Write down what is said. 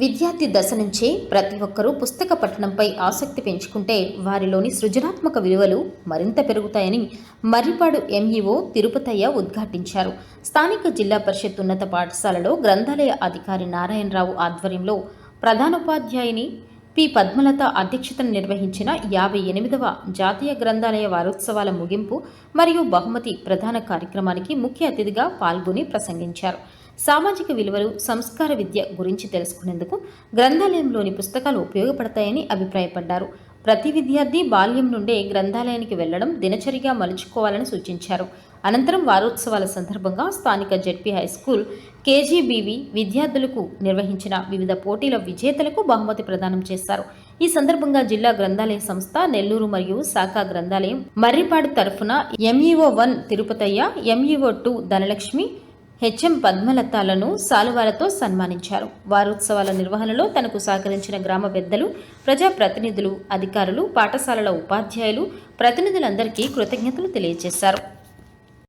విద్యార్థి దశ నుంచే ప్రతి ఒక్కరూ పుస్తక పఠనంపై ఆసక్తి పెంచుకుంటే వారిలోని సృజనాత్మక విలువలు మరింత పెరుగుతాయని మర్రిపాడు ఎంఈఓ తిరుపతయ్య ఉద్ఘాటించారు. స్థానిక జిల్లా పరిషత్ ఉన్నత పాఠశాలలో గ్రంథాలయ అధికారి నారాయణరావు ఆధ్వర్యంలో ప్రధానోపాధ్యాయుని పి. పద్మలత అధ్యక్షతను నిర్వహించిన యాభై ఎనిమిదవ జాతీయ గ్రంథాలయ వారోత్సవాల ముగింపు మరియు బహుమతి ప్రధాన కార్యక్రమానికి ముఖ్య అతిథిగా పాల్గొని ప్రసంగించారు. సామాజిక విలువలు సంస్కార విద్య గురించి తెలుసుకునేందుకు గ్రంథాలయంలోని పుస్తకాలు ఉపయోగపడతాయని అభిప్రాయపడ్డారు. ప్రతి విద్యార్థి బాల్యం నుండే గ్రంథాలయానికి వెళ్ళడం దినచరిగా మలుచుకోవాలని సూచించారు. అనంతరం వారోత్సవాల సందర్భంగా స్థానిక జెడ్పీ హై స్కూల్ కేజీబీవి విద్యార్థులకు నిర్వహించిన వివిధ పోటీల విజేతలకు బహుమతి ప్రదానం చేశారు. ఈ సందర్భంగా జిల్లా గ్రంథాలయ సంస్థ నెల్లూరు మరియు శాఖ గ్రంథాలయం మర్రిపాడు తరఫున MEO one Tirupathaiah MEO two Dhanalakshmi HM పద్మలతాలను సాలువాలతో సన్మానించారు. వారోత్సవాల నిర్వహణలో తనకు సహకరించిన గ్రామ పెద్దలు ప్రజాప్రతినిధులు అధికారులు పాఠశాలల ఉపాధ్యాయులు ప్రతినిధులందరికీ కృతజ్ఞతలు తెలియజేశారు.